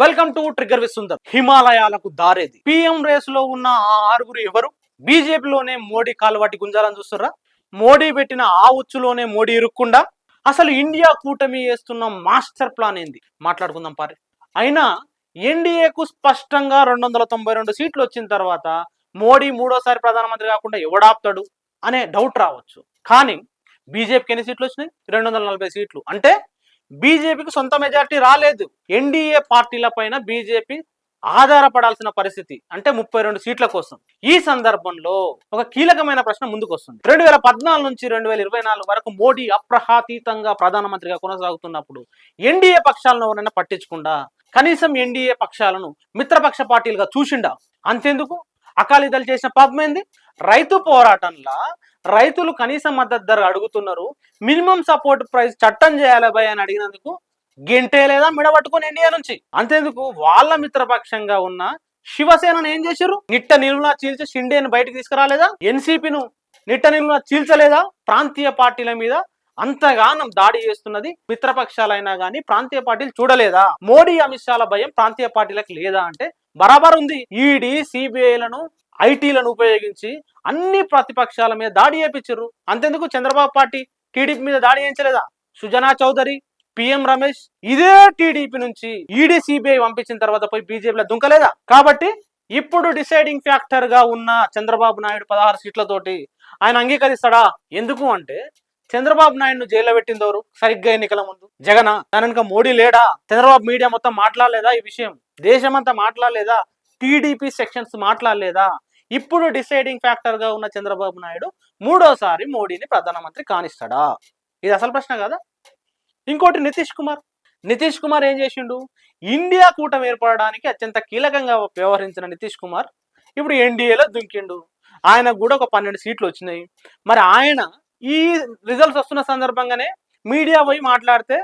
Welcome to trigger with హిమాలయాలకు దారేది. PM రేస్లో ఉన్న ఆ ఆరుగురు ఎవరు? బీజేపీలోనే మోడీ కాలువాటి గుంజాలని చూస్తారా మోడీ పెట్టిన ఆ ఉచ్చులోనే మోడీ ఇరుక్కుండా? అసలు ఇండియా కూటమి వేస్తున్న మాస్టర్ ప్లాన్ ఏంది? మాట్లాడుకుందాం పారి. అయినా ఎన్డీఏకు స్పష్టంగా రెండు వందల తొంభై రెండు సీట్లు వచ్చిన తర్వాత మోడీ మూడోసారి ప్రధానమంత్రి కాకుండా ఎవడాపుతాడు అనే డౌట్ రావచ్చు. కానీ బీజేపీకి ఎన్ని సీట్లు వచ్చినాయి? రెండు వందల నలభై సీట్లు. అంటే బీజేపీకి సొంత మెజారిటీ రాలేదు. ఎన్డీఏ పార్టీల పైన బీజేపీ ఆధారపడాల్సిన పరిస్థితి అంటే ముప్పై రెండు సీట్ల కోసం. ఈ సందర్భంలో ఒక కీలకమైన ప్రశ్న ముందుకు వస్తుంది రెండు వేల పద్నాలుగు నుంచి రెండు వేల ఇరవై నాలుగు వరకు మోడీ అప్రహాతీతంగా ప్రధానమంత్రిగా కొనసాగుతున్నప్పుడు ఎన్డీఏ పక్షాలను ఎవరైనా పట్టించకుండా? కనీసం ఎన్డీఏ పక్షాలను మిత్రపక్ష పార్టీలుగా చూసిండా? అంతెందుకు? అకాలీదళ చేసిన పాపమైంది రైతు పోరాటంలో రైతులు కనీస మద్దతు ధర అడుగుతున్నారు. మినిమం సపోర్ట్ ప్రైస్ చట్టం చేయాలి భయ్ అని అడిగినందుకు గెంటే లేదా మిడబట్టుకుని ఇండియా నుంచి. అంతేందుకు వాళ్ళ మిత్రపక్షంగా ఉన్న శివసేనను ఏం చేశారు? నిట్ట నిలువునా చీల్చి షిండేను బయటకు తీసుకురాలేదా? ఎన్సీపీను నిట్ట నిలువునా చీల్చలేదా? ప్రాంతీయ పార్టీల మీద అంతగానం దాడి చేస్తున్నది మిత్రపక్షాలైనా కానీ ప్రాంతీయ పార్టీలు చూడలేదా? మోడీ అమిత్ షాల భయం ప్రాంతీయ పార్టీలకు లేదా అంటే బరాబర్ ఉంది. ఈడీ సిబిఐలను ఐటీలను ఉపయోగించి అన్ని ప్రతిపక్షాల మీద దాడి చేపించారు అంతెందుకు చంద్రబాబు పార్టీ టీడీపీ మీద దాడి చేయించలేదా? సుజనా చౌదరి పిఎం రమేష్ ఇదే టీడీపీ నుంచి ఈడీ సిబిఐ పంపించిన తర్వాత పోయి బీజేపీలో దుంకలేదా? కాబట్టి ఇప్పుడు డిసైడింగ్ ఫ్యాక్టర్గా ఉన్న చంద్రబాబు నాయుడు పదహారు సీట్లతోటి ఆయన అంగీకరిస్తాడా? ఎందుకు అంటే చంద్రబాబు నాయుడు జైల్లో పెట్టిందెవరు? సరిగ్గా ఎన్నికల ముందు. జగన్ దాని మోడీ లేడా? చంద్రబాబు మీడియా మొత్తం మాట్లాడలేదా ఈ విషయం? దేశమంతా మాట్లాడలేదా? TDP sections మాట్లాడలేదా? ఇప్పుడు డిసైడింగ్ ఫ్యాక్టర్గా ఉన్న చంద్రబాబు నాయుడు మూడోసారి మోడీని ప్రధానమంత్రి కానిస్తాడా? ఇది అసలు ప్రశ్న కదా? ఇంకోటి నితీష్ కుమార్. నితీష్ కుమార్ ఏం చేసిండు? ఇండియా కూటమి ఏర్పడడానికి అత్యంత కీలకంగా వ్యవహరించిన నితీష్ కుమార్ ఇప్పుడు ఎన్డీఏలో దుంకిండు. ఆయనకు కూడా ఒక పన్నెండు సీట్లు వచ్చినాయి. మరి ఆయన ఈ రిజల్ట్స్ వస్తున్న సందర్భంగానే మీడియా పోయి మాట్లాడితే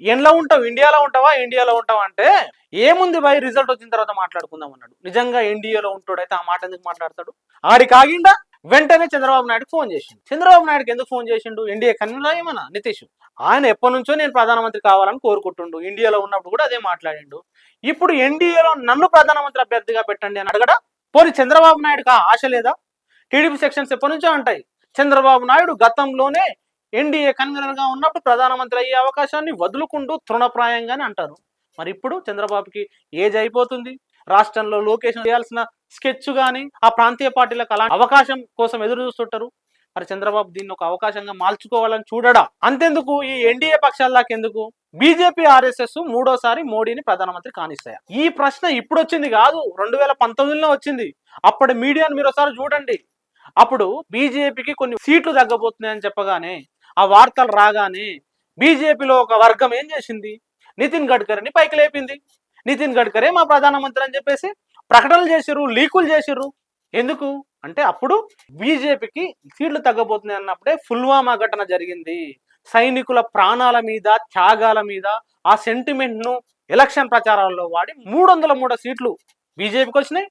ఎండ్లో ఉంటావు? ఇండియాలో ఉంటావా? ఇండియాలో ఉంటావా అంటే ఏముంది భయ్? రిజల్ట్ వచ్చిన తర్వాత మాట్లాడుకుందాం అన్నాడు. నిజంగా ఎన్డీఏలో ఉంటాడైతే ఆ మాట ఎందుకు మాట్లాడతాడు? ఆడి కాగిండా వెంటనే చంద్రబాబు నాయుడుకి ఫోన్ చేసిండు. చంద్రబాబు నాయుడుకి ఎందుకు ఫోన్ చేసిండు? ఇండియా కన్వీనర్ ఏమన్నా? నితీష్. ఆయన ఎప్పటి నుంచో నేను ప్రధానమంత్రి కావాలని కోరుకుంటుండు. ఇండియాలో ఉన్నప్పుడు కూడా అదే మాట్లాడిండు. ఇప్పుడు ఎన్డీఏలో నన్ను ప్రధానమంత్రి అభ్యర్థిగా పెట్టండి అని అడగడా? పోనీ చంద్రబాబు నాయుడుకి ఆ ఆశ లేదా? టీడీపీ సెక్షన్స్ ఎప్పటి నుంచో ఉంటాయి. చంద్రబాబు నాయుడు గతంలోనే ఎన్డీఏ కన్వీనర్గా ఉన్నప్పుడు ప్రధానమంత్రి అయ్యే అవకాశాన్ని వదులుకుంటూ తృణప్రాయంగానే అంటారు. మరి ఇప్పుడు చంద్రబాబుకి ఏజ్ అయిపోతుంది. రాష్ట్రంలో లోకేషన్ చేయాల్సిన స్కెచ్ కానీ ఆ ప్రాంతీయ పార్టీలకు అలాంటి అవకాశం కోసం ఎదురు చూస్తుంటారు. మరి చంద్రబాబు దీన్ని ఒక అవకాశంగా మార్చుకోవాలని చూడడా? అంతెందుకు? ఈ ఎన్డీఏ పక్షాల్లాకి ఎందుకు? బీజేపీ ఆర్ఎస్ఎస్ మూడోసారి మోడీని ప్రధానమంత్రి కానిస్తాయా? ఈ ప్రశ్న ఇప్పుడు వచ్చింది కాదు. రెండు వేల పంతొమ్మిదిలో వచ్చింది. అప్పటి మీడియాను మీరు ఒకసారి చూడండి. అప్పుడు బీజేపీకి కొన్ని సీట్లు తగ్గబోతున్నాయని చెప్పగానే ఆ వార్తలు రాగానే బీజేపీలో ఒక వర్గం ఏం చేసింది? నితిన్ గడ్కరీని పైకి లేపింది. నితిన్ గడ్కరీ మా ప్రధానమంత్రి అని చెప్పేసి ప్రకటనలు చేసిర్రు లీకులు చేసిర్రు. ఎందుకు? అంటే అప్పుడు బీజేపీకి సీట్లు తగ్గబోతున్నాయి అన్నప్పుడే పుల్వామా ఘటన జరిగింది. సైనికుల ప్రాణాల మీద త్యాగాల మీద ఆ సెంటిమెంట్ను ఎలక్షన్ ప్రచారాల్లో వాడి మూడు వందల మూడు సీట్లు బీజేపీకి వచ్చినాయి.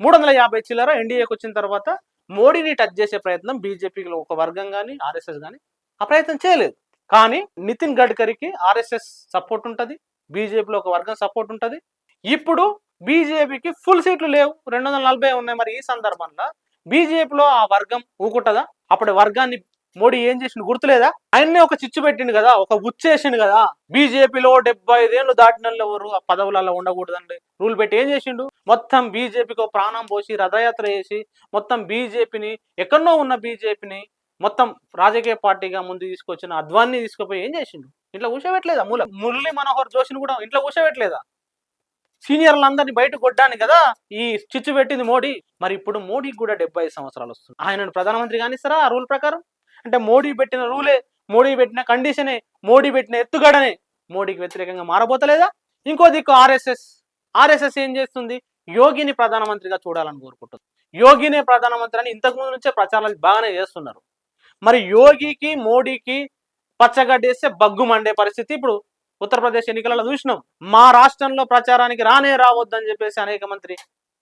మూడు వందల యాభై చిల్లర ఎన్డీఏకి వచ్చిన తర్వాత మోడీని టచ్ చేసే ప్రయత్నం బీజేపీలో ఒక వర్గం కానీ ఆర్ఎస్ఎస్ కానీ ఆ ప్రయత్నం చేయలేదు. కానీ నితిన్ గడ్కరీకి ఆర్ఎస్ఎస్ సపోర్ట్ ఉంటుంది. బీజేపీలో ఒక వర్గం సపోర్ట్ ఉంటుంది. ఇప్పుడు బీజేపీకి ఫుల్ సీట్లు లేవు. రెండు వందల నలభై ఉన్నాయి మరి ఈ సందర్భంలో. బీజేపీలో ఆ వర్గం ఊకుంటుందా అప్పుడు వర్గాన్ని మోడీ ఏం చేసిండు గుర్తులేదా? ఆయన్నే ఒక చిచ్చు పెట్టిండు కదా ఒక ఉచ్చేసిండు కదా. బీజేపీలో డెబ్బై ఐదేళ్ళు దాటిన ఎవరు ఆ పదవులలో ఉండకూడదండి. రూల్ పెట్టి ఏం చేసిండు? మొత్తం బీజేపీకి ప్రాణం పోసి రథయాత్ర చేసి మొత్తం బీజేపీని ఎక్కడో ఉన్న బీజేపీని మొత్తం రాజకీయ పార్టీగా ముందు తీసుకొచ్చిన అద్వాన్ని తీసుకుపోయి ఏం చేసిండు? ఇంట్లో కూర్చోబెట్టలేదా మూల? మురళీ మనోహర్ జోషిని కూడా ఇంట్లో కూర్చోబెట్టలేదా? సీనియర్లందరినీ బయట కొట్టాను కదా ఈ చిచ్చు పెట్టింది మోడీ. మరి ఇప్పుడు మోడీకి కూడా డెబ్బై ఐదు సంవత్సరాలు వస్తుంది. ఆయనను ప్రధానమంత్రి కానిస్తారా ఆ రూల్ ప్రకారం? అంటే మోడీ పెట్టిన రూలే మోడీ పెట్టిన కండిషనే మోడీ పెట్టిన ఎత్తుగడనే మోడీకి వ్యతిరేకంగా మారబోతలేదా? ఇంకో దిక్కు ఆర్ఎస్ఎస్. ఆర్ఎస్ఎస్ ఏం చేస్తుంది? యోగిని ప్రధానమంత్రిగా చూడాలని కోరుకుంటుంది. యోగినే ప్రధానమంత్రి అని ఇంతకు ముందు నుంచే ప్రచారాలు బాగానే చేస్తున్నారు. మరి యోగికి మోడీకి పచ్చగడ్డేస్తే బగ్గు మండే పరిస్థితి. ఇప్పుడు ఉత్తరప్రదేశ్ ఎన్నికలలో చూసినాం. మా రాష్ట్రంలో ప్రచారానికి రానే రావద్దని చెప్పేసి అనేక మంత్రి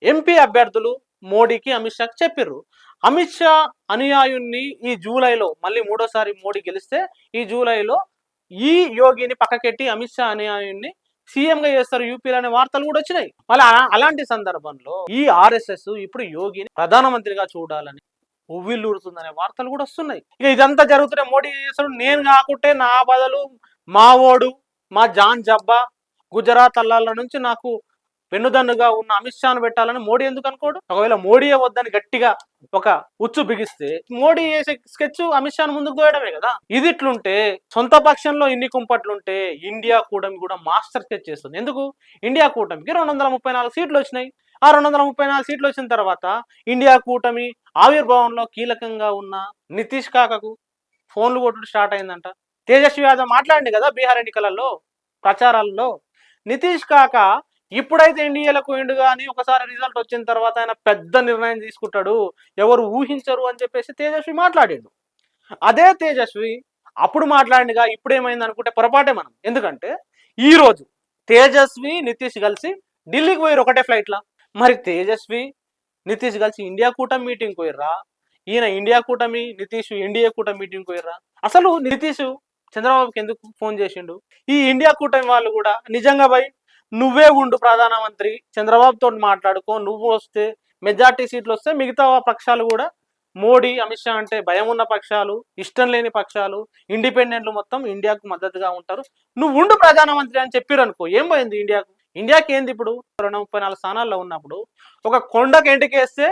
ఎంపీ అభ్యర్థులు మోడీకి అమిత్ షాకి చెప్పిర్రు. అమిత్ షా అనుయాయుణ్ణి ఈ జూలైలో మళ్ళీ మూడోసారి మోడీ గెలిస్తే ఈ జూలైలో ఈ యోగిని పక్కకెట్టి అమిత్ షా అనుయాయుణ్ణి సీఎంగా చేస్తారు యూపీలో అనే వార్తలు కూడా వచ్చినాయి. మళ్ళీ అలాంటి సందర్భంలో ఈ ఆర్ఎస్ఎస్ ఇప్పుడు యోగిని ప్రధానమంత్రిగా చూడాలని ఉవ్విల్లూరుతుందనే వార్తలు కూడా వస్తున్నాయి. ఇక ఇదంతా జరుగుతున్న మోడీ అసలు నేను కాకుంటే నా బదులు మా ఓడు మా జాన్ జబ్బా గుజరాత్ అల్లాల నుంచి నాకు వెన్నుదన్నుగా ఉన్న అమిత్ షాను పెట్టాలని మోడీ ఎందుకు అనుకోడు? ఒకవేళ మోడీయే వద్దని గట్టిగా ఒక ఉచ్చు బిగిస్తే మోడీ వేసే స్కెచ్ అమిత్ షాను ముందుకు తోయడమే కదా? ఇది ఇట్లుంటే సొంత పక్షంలో ఇన్ని కుంపట్లుంటే ఇండియా కూటమి కూడా మాస్టర్ స్కెచ్ చేస్తుంది. ఎందుకు? ఇండియా కూటమికి రెండు వందల ముప్పై నాలుగు సీట్లు వచ్చినాయి. ఆ రెండు వందల ముప్పై నాలుగు సీట్లు వచ్చిన తర్వాత ఇండియా కూటమి ఆవిర్భావంలో కీలకంగా ఉన్న నితీష్ కాకకు ఫోన్లు కొట్టుడు స్టార్ట్ అయిందంట. తేజస్వి యాదవ్ మాట్లాడింది కదా బీహార్ ఎన్నికలలో ప్రచారాల్లో. నితీష్ కాక ఇప్పుడైతే ఇండియాలకు పోయిండు కానీ ఒకసారి రిజల్ట్ వచ్చిన తర్వాత ఆయన పెద్ద నిర్ణయం తీసుకుంటాడు. ఎవరు ఊహించరు అని చెప్పేసి తేజస్వి మాట్లాడాడు. అదే తేజస్వి అప్పుడు మాట్లాడిగా ఇప్పుడు ఏమైంది అనుకుంటే పొరపాటే మనం. ఎందుకంటే ఈ రోజు తేజస్వి నితీష్ కలిసి ఢిల్లీకి పోయారు ఒకటే ఫ్లైట్లో మరి తేజస్వి నితీష్ కలిసి ఇండియా కూటమి మీటింగ్ పోయిర్రా? ఈయన ఇండియా కూటమి నితీష్ ఇండియా కూటమి మీటింగ్ పోయిర్రా? అసలు నితీష్ చంద్రబాబుకి ఎందుకు ఫోన్ చేసిండు? ఈ ఇండియా కూటమి వాళ్ళు కూడా నిజంగా పోయి నువ్వే ఉండు ప్రధానమంత్రి చంద్రబాబుతో మాట్లాడుకో నువ్వు వస్తే మెజార్టీ సీట్లు వస్తే మిగతా పక్షాలు కూడా మోడీ అమిత్ షా అంటే భయం ఉన్న పక్షాలు ఇష్టం లేని పక్షాలు ఇండిపెండెంట్లు మొత్తం ఇండియాకు మద్దతుగా ఉంటారు. నువ్వు ఉండు ప్రధానమంత్రి అని చెప్పారు అనుకో ఏం పోయింది ఇండియాకు? ఇండియాకి ఏంది ఇప్పుడు? రెండు ముప్పై నాలుగు స్థానాల్లో ఉన్నప్పుడు ఒక కొండకు ఎంటికేస్తే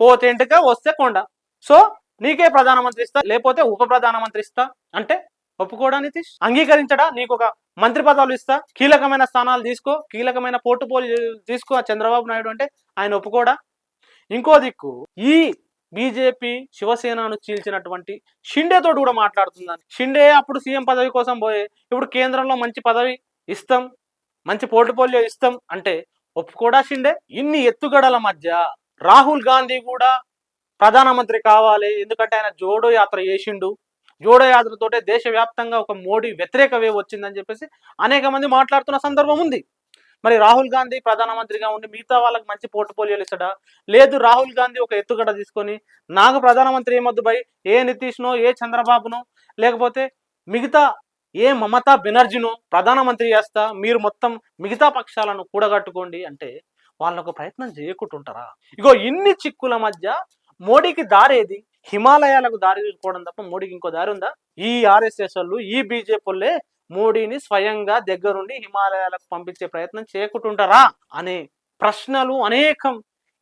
పోతే ఎంటిక వస్తే కొండ. సో నీకే ప్రధానమంత్రి ఇస్తా లేకపోతే ఉప ప్రధానమంత్రి ఇస్తా అంటే ఒప్పుకోవడా నితీష్? అంగీకరించడా? నీకు ఒక మంత్రి పదాలు ఇస్తా? కీలకమైన స్థానాలు తీసుకో కీలకమైన పోర్టుపోలి తీసుకో చంద్రబాబు నాయుడు అంటే ఆయన ఒప్పుకోడా? ఇంకో దిక్కు ఈ బీజేపీ శివసేనను చీల్చినటువంటి షిండేతో కూడా మాట్లాడుతుందని. షిండే అప్పుడు సీఎం పదవి కోసం పోయే ఇప్పుడు కేంద్రంలో మంచి పదవి ఇస్తాం. మంచి పోర్టుపోలియో ఇస్తాం అంటే ఒప్పుకోడా షిండే? ఇన్ని ఎత్తుగడల మధ్య రాహుల్ గాంధీ కూడా ప్రధానమంత్రి కావాలి. ఎందుకంటే ఆయన జోడో యాత్ర చేసిండు. జోడో యాత్రతోటే దేశవ్యాప్తంగా ఒక మోడీ వ్యతిరేక వేవ్ వచ్చిందని చెప్పేసి అనేక మంది మాట్లాడుతున్న సందర్భం ఉంది. మరి రాహుల్ గాంధీ ప్రధానమంత్రిగా ఉండి మిగతా వాళ్ళకి మంచి పోర్ట్ఫోలియోలు ఇస్తాడా? లేదు రాహుల్ గాంధీ ఒక ఎత్తుగడ తీసుకొని నాకు ప్రధానమంత్రి ఏమొద్దు బై? ఏ నితీష్నో? ఏ చంద్రబాబునో? లేకపోతే మిగతా ఏ మమతా బెనర్జీనో ప్రధానమంత్రి చేస్తా మీరు మొత్తం మిగతా పక్షాలను కూడగట్టుకోండి అంటే వాళ్ళకు ప్రయత్నం చేయకుంటుంటారా ఇగో ఇన్ని చిక్కుల మధ్య మోడీకి దారేది హిమాలయాలకు దారి చూసుకోవడం తప్ప మోడీకి ఇంకో దారి ఉందా? ఈ ఆర్ఎస్ఎస్ వాళ్ళు ఈ బీజేపీ వాళ్ళే మోడీని స్వయంగా దగ్గరుండి హిమాలయాలకు పంపించే ప్రయత్నం చేయకుంటుంటారా అనే ప్రశ్నలు అనేకం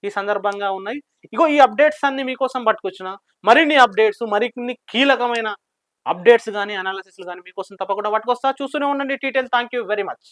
ఈ సందర్భంగా ఉన్నాయి. ఇగో ఈ అప్డేట్స్ అన్ని మీకోసం పట్టుకొచ్చిన మరిన్ని అప్డేట్స్ మరిన్ని కీలకమైన అప్డేట్స్ కానీ అనాలిసిస్లు కానీ మీకోసం తప్పకుండా పట్టుకొస్తా చూస్తూనే ఉండండి. Detail thank you very much